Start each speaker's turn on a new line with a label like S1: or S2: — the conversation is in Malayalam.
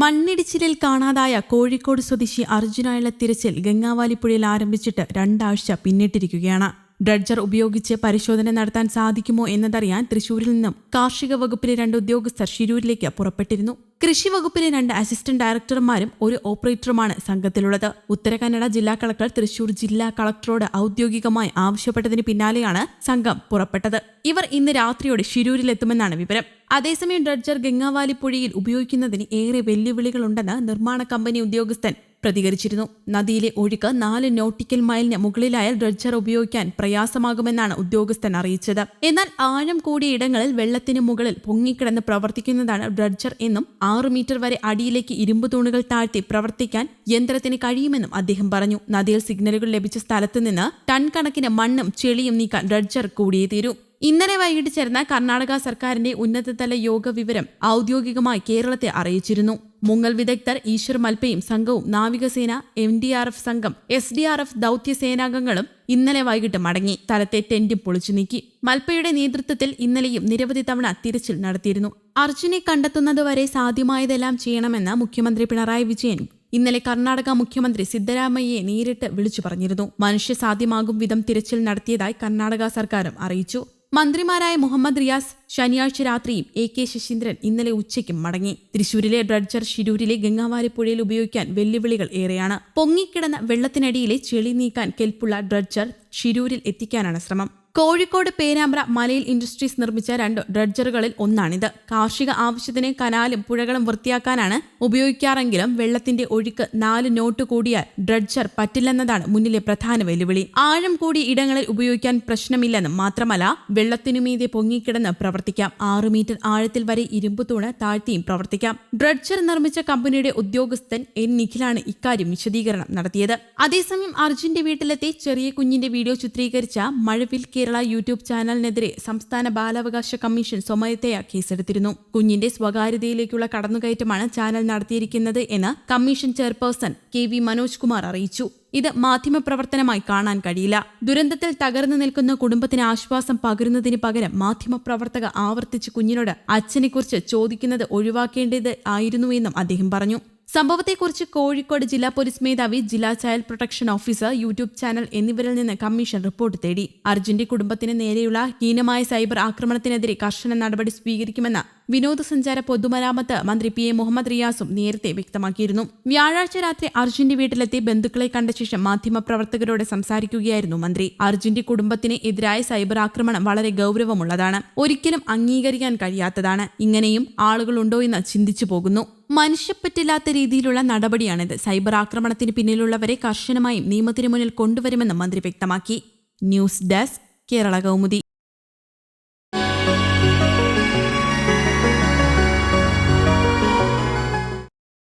S1: മണ്ണിടിച്ചിലിൽ കാണാതായ കോഴിക്കോട് സ്വദേശി അർജുനായുള്ള തിരച്ചിൽ ഗംഗാവാലിപ്പുഴയിൽ ആരംഭിച്ചിട്ട് രണ്ടാഴ്ച പിന്നിട്ടിരിക്കുകയാണ്. ഡ്രഡ്ജർ ഉപയോഗിച്ച് പരിശോധന നടത്താൻ സാധിക്കുമോ എന്നതറിയാൻ തൃശൂരിൽ നിന്നും കാർഷിക വകുപ്പിലെ രണ്ട് ഉദ്യോഗസ്ഥർ ഷിരൂരിലേക്ക് പുറപ്പെട്ടിരുന്നു. കൃഷി വകുപ്പിലെ രണ്ട് അസിസ്റ്റന്റ് ഡയറക്ടർമാരും ഒരു ഓപ്പറേറ്ററുമാണ് സംഘത്തിലുള്ളത്. ഉത്തര കന്നഡ ജില്ലാ കളക്ടർ തൃശൂർ ജില്ലാ കളക്ടറോട് ഔദ്യോഗികമായി ആവശ്യപ്പെട്ടതിന് പിന്നാലെയാണ് സംഘം പുറപ്പെട്ടത്. ഇവർ ഇന്ന് രാത്രിയോടെ ഷിരൂരിലെത്തുമെന്നാണ് വിവരം. അതേസമയം ഡ്രഡ്ജർ ഗംഗാവാലി പുഴയിൽ ഉപയോഗിക്കുന്നതിന് ഏറെ വെല്ലുവിളികളുണ്ടെന്ന് നിർമ്മാണ കമ്പനി ഉദ്യോഗസ്ഥൻ പ്രതികരിച്ചിരുന്നു. നദിയിലെ ഒഴുക്ക് നാല് നോട്ടിക്കൽ മൈലിന് മുകളിലായാൽ ഡ്രഡ്ജർ ഉപയോഗിക്കാൻ പ്രയാസമാകുമെന്നാണ് ഉദ്യോഗസ്ഥൻ അറിയിച്ചത്. എന്നാൽ ആഴം കൂടിയ ഇടങ്ങളിൽ വെള്ളത്തിന് മുകളിൽ പൊങ്ങിക്കിടന്ന് പ്രവർത്തിക്കുന്നതാണ് ഡ്രഡ്ജർ എന്നും ആറ് മീറ്റർ വരെ അടിയിലേക്ക് ഇരുമ്പ് തൂണുകൾ താഴ്ത്തി പ്രവർത്തിക്കാൻ യന്ത്രത്തിന് കഴിയുമെന്നും അദ്ദേഹം പറഞ്ഞു. നദിയിൽ സിഗ്നലുകൾ ലഭിച്ച സ്ഥലത്ത് നിന്ന് ടൺ കണക്കിന് മണ്ണും ചെളിയും നീക്കാൻ ഡ്രഡ്ജർ കൂടിയേ തീരൂ. ഇന്നലെ വൈകിട്ട് ചേർന്ന കർണാടക സർക്കാരിന്റെ ഉന്നതതല യോഗ വിവരം ഔദ്യോഗികമായി കേരളത്തെ അറിയിച്ചിരുന്നു. മുങ്ങൽ വിദഗ്ധർ ഈശ്വർ മൽപ്പയും സംഘവും നാവികസേന എം ഡി ആർ എഫ് സംഘം എസ് ഡി ആർ എഫ് ദൌത്യ സേനാംഗങ്ങളും ഇന്നലെ വൈകിട്ട് മടങ്ങി. തലത്തെ ടെന്റും പൊളിച്ചു നീക്കി. മൽപ്പയുടെ നേതൃത്വത്തിൽ ഇന്നലെയും നിരവധി തവണ തിരച്ചിൽ നടത്തിയിരുന്നു. അർജുനെ കണ്ടെത്തുന്നതുവരെ സാധ്യമായതെല്ലാം ചെയ്യണമെന്ന് മുഖ്യമന്ത്രി പിണറായി വിജയൻ ഇന്നലെ കർണാടക മുഖ്യമന്ത്രി സിദ്ധരാമയ്യയെ നേരിട്ട് വിളിച്ചു പറഞ്ഞിരുന്നു. മനുഷ്യ സാധ്യമാകും വിധം തിരച്ചിൽ നടത്തിയതായി കർണാടക സർക്കാരും അറിയിച്ചു. മന്ത്രിമാരായ മുഹമ്മദ് റിയാസ് ശനിയാഴ്ച രാത്രിയും എ കെ ശശീന്ദ്രൻ ഇന്നലെ ഉച്ചയ്ക്കും മടങ്ങി. തൃശൂരിലെ ഡ്രഡ്ജർ ഷിരൂരിലെ ഗംഗാവാരി പുഴയിൽ ഉപയോഗിക്കാൻ വെല്ലുവിളികൾ ഏറെയാണ്. പൊങ്ങിക്കിടന്ന വെള്ളത്തിനടിയിലെ ചെളി നീക്കാൻ കെൽപ്പുള്ള ഡ്രഡ്ജർ ഷിരൂരിൽ എത്തിക്കാനാണ് ശ്രമം. കോഴിക്കോട് പേരാമ്പ്ര മലയിൽ ഇൻഡസ്ട്രീസ് നിർമ്മിച്ച രണ്ട് ഡ്രഡ്ജറുകളിൽ ഒന്നാണിത്. കാർഷിക ആവശ്യത്തിന് കനാലും പുഴകളും വൃത്തിയാക്കാനാണ് ഉപയോഗിക്കാറെങ്കിലും വെള്ളത്തിന്റെ ഒഴുക്ക് നാല് നോട്ട് കൂടിയാൽ ഡ്രഡ്ജർ പറ്റില്ലെന്നതാണ് മുന്നിലെ പ്രധാന വെല്ലുവിളി. ആഴം കൂടിയ ഇടങ്ങളിൽ ഉപയോഗിക്കാൻ പ്രശ്നമില്ലെന്നും മാത്രമല്ല വെള്ളത്തിനുമീതെ പൊങ്ങിക്കിടന്ന് പ്രവർത്തിക്കാം. ആറു മീറ്റർ ആഴത്തിൽ വരെ ഇരുമ്പ് തൂണ് താഴ്ത്തിയും പ്രവർത്തിക്കാം. ഡ്രഡ്ജർ നിർമ്മിച്ച കമ്പനിയുടെ ഉദ്യോഗസ്ഥൻ എൻ. നിഖിലാണ് ഇക്കാര്യം വിശദീകരണം നടത്തിയത്. അതേസമയം അർജുന്റെ വീട്ടിലെത്തി ചെറിയ കുഞ്ഞിന്റെ വീഡിയോ ചിത്രീകരിച്ച മഴവിൽ കേരള യൂട്യൂബ് ചാനലിനെതിരെ സംസ്ഥാന ബാലാവകാശ കമ്മീഷൻ സ്വമേധയാ കേസെടുത്തിരുന്നു. കുഞ്ഞിന്റെ സ്വകാര്യതയിലേക്കുള്ള കടന്നുകയറ്റമാണ് ചാനൽ നടത്തിയിരിക്കുന്നത് എന്ന് commission chairperson K V Manoj Kumar അറിയിച്ചു. ഇത് മാധ്യമപ്രവർത്തനമായി കാണാൻ കഴിയില്ല. ദുരന്തത്തിൽ തകർന്നു നിൽക്കുന്ന കുടുംബത്തിന് ആശ്വാസം പകരുന്നതിന് പകരം മാധ്യമപ്രവർത്തക ആവർത്തിച്ച് കുഞ്ഞിനോട് അച്ഛനെക്കുറിച്ച് ചോദിക്കുന്നത് ഒഴിവാക്കേണ്ടത് ആയിരുന്നുവെന്നും അദ്ദേഹം പറഞ്ഞു. സംഭവത്തെക്കുറിച്ച് കോഴിക്കോട് ജില്ലാ പോലീസ് മേധാവി ജില്ലാ child protection officer YouTube channel എന്നിവരിൽ നിന്ന് കമ്മീഷൻ റിപ്പോർട്ട് തേടി. അർജുന്റെ കുടുംബത്തിന് നേരെയുള്ള ഹീനമായ സൈബർ ആക്രമണത്തിനെതിരെ കർശന നടപടി സ്വീകരിക്കുമെന്ന് വിനോദസഞ്ചാര പൊതുമരാമത്ത് മന്ത്രി പി എ മുഹമ്മദ് റിയാസും നേരത്തെ വ്യക്തമാക്കിയിരുന്നു. വ്യാഴാഴ്ച രാത്രി അർജുന്റെ വീട്ടിലെത്തി ബന്ധുക്കളെ കണ്ട ശേഷം മാധ്യമപ്രവർത്തകരോട് സംസാരിക്കുകയായിരുന്നു മന്ത്രി. അർജുന്റെ കുടുംബത്തിന് എതിരായ സൈബർ ആക്രമണം വളരെ ഗൗരവമുള്ളതാണ്. ഒരിക്കലും അംഗീകരിക്കാൻ കഴിയാത്തതാണ്. ഇങ്ങനെയും ആളുകളുണ്ടോ എന്ന് ചിന്തിച്ചു പോകുന്നു. മനുഷ്യപ്പറ്റില്ലാത്ത രീതിയിലുള്ള നടപടിയാണിത്. സൈബർ ആക്രമണത്തിന് പിന്നിലുള്ളവരെ കർശനമായും നിയമത്തിന് മുന്നിൽ കൊണ്ടുവരുമെന്ന് മന്ത്രി വ്യക്തമാക്കി. News desk Kerala Kaumudi.